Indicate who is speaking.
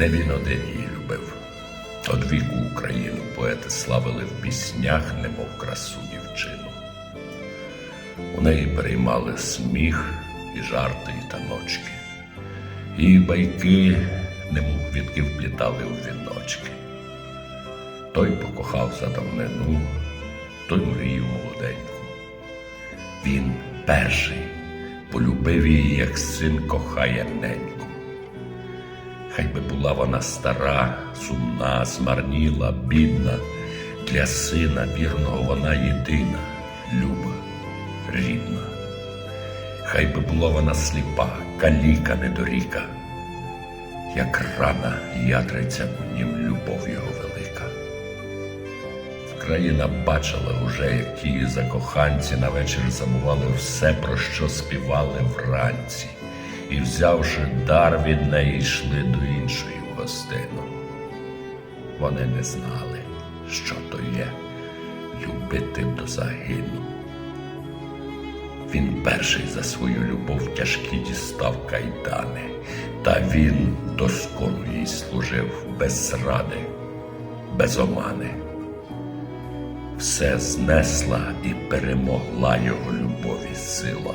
Speaker 1: Не він один її любив. Од віку Україну поети славили в піснях, немов красу дівчину. У неї переймали сміх і жарти, і таночки. І байки, немов квітки вплітали у віночки. Той покохав за давнину, той мрію молоденьку. Він перший полюбив її, як син кохає неньку. Хай би була вона стара, сумна, змарніла, бідна, для сина вірного вона єдина, люба, рідна. Хай би була вона сліпа, каліка недоріка, як рана ятриця у нім любов його велика. Країна бачила уже, як ті закоханці на вечір забували все, про що співали вранці, і, взявши дар від неї, йшли до іншої в гостину. Вони не знали, що то є любити до загину. Він перший за свою любов тяжкі дістав кайдани, та він доскону їй служив без зради, без омани все знесла і перемогла його любові сила,